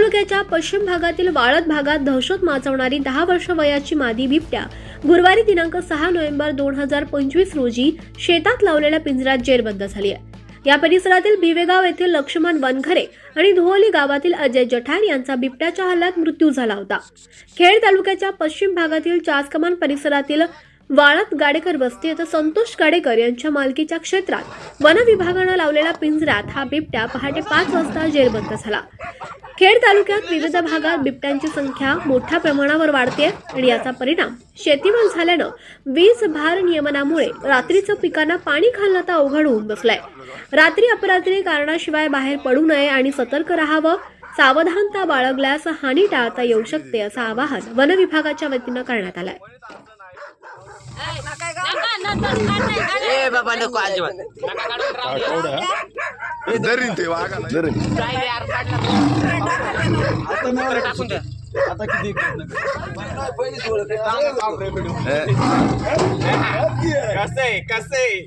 तालुक्याच्या पश्चिम भागातील वाळद भागात दहशत माचवणारी दहा वर्ष वयाची मादी बिबट्या गुरुवारी दिनांक सहा नोव्हेंबर दोन हजार पंचवीस रोजी शेतात लावलेल्या पिंजऱ्यात जेरबंद झाली आहे. या परिसरातील भिवेगाव येथील लक्ष्मण वनखरे आणि धुवली गावातील अजय जठार यांचा बिबट्याच्या हल्ल्यात मृत्यू झाला होता. खेड तालुक्याच्या पश्चिम भागातील चासकमान परिसरातील वाळत गाडेकर वस्ती येथे संतोष गाडेकर यांच्या मालकीच्या क्षेत्रात वन विभागानं लावलेल्या पिंजऱ्यात हा बिबट्या पहाटे पाच वाजता जेरबंद झाला. खेड तालुक्यात विविध भागात बिबट्यांची संख्या मोठ्या प्रमाणावर वाढते आणि याचा परिणाम शेतीवर झाल्यानं वीज भार नियमनामुळे रात्रीचं पिकांना पाणी घालणं आता अवघड होऊन बसलंय. रात्री अपरात्री कारणाशिवाय बाहेर पडू नये आणि सतर्क राहावं सावधानता बाळगल्यास हानी टाळता येऊ शकते असं आवाहन वन विभागाच्या वतीनं करण्यात आलंय. ए बाबा धरीन ते वाघाला धरीन टाकून द्या. आता किती कसं आहे कसं आहे